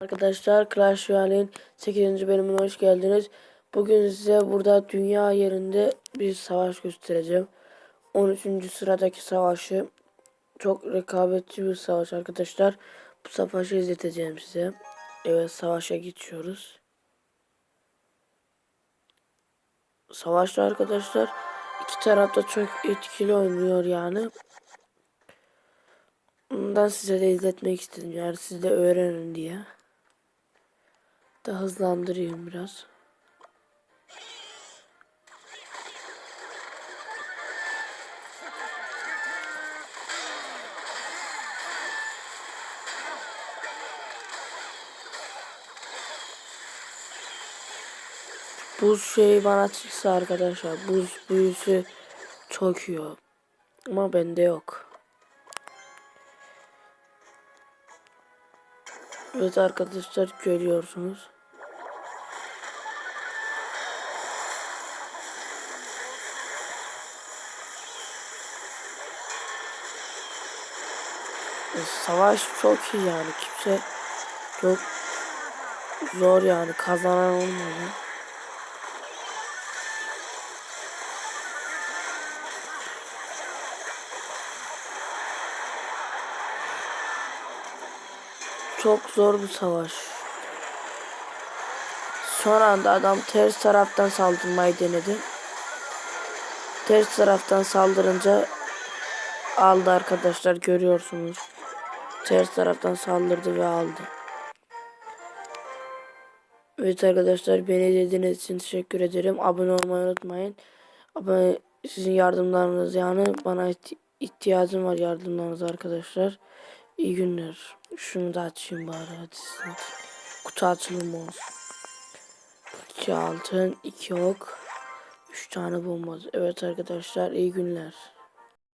Arkadaşlar Clash Royale'in 8. bölümüne hoş geldiniz. Bugün size burada dünya yerinde bir savaş göstereceğim. 13. sıradaki savaşı. Çok rekabetçi bir savaş arkadaşlar. Bu savaşı izleteceğim size. Evet savaşa geçiyoruz. Savaşta arkadaşlar iki tarafta çok etkili oynuyor yani. Bundan size de izletmek istedim yani siz de öğrenin diye. Da hızlandırayım biraz. Buz şey bana çıksa arkadaşlar buz büyüsü çok iyi. Ama bende yok. Evet arkadaşlar görüyorsunuz. Savaş çok iyi yani kimse çok zor yani kazanan olmuyor. Çok zor bir savaş. Son anda adam ters taraftan saldırmayı denedi. Ters taraftan saldırınca aldı arkadaşlar görüyorsunuz. Ters taraftan saldırdı ve aldı. Evet arkadaşlar beni izlediğiniz için teşekkür ederim. Abone olmayı unutmayın. Abone sizin yardımlarınız yani bana ihti- ihtiyacım var yardımlarınız arkadaşlar. İyi günler. Şunu da açayım bari hadi. Kutu açılımı olsun. 2 altın, 2 ok, 3 tane bomba. Evet arkadaşlar iyi günler.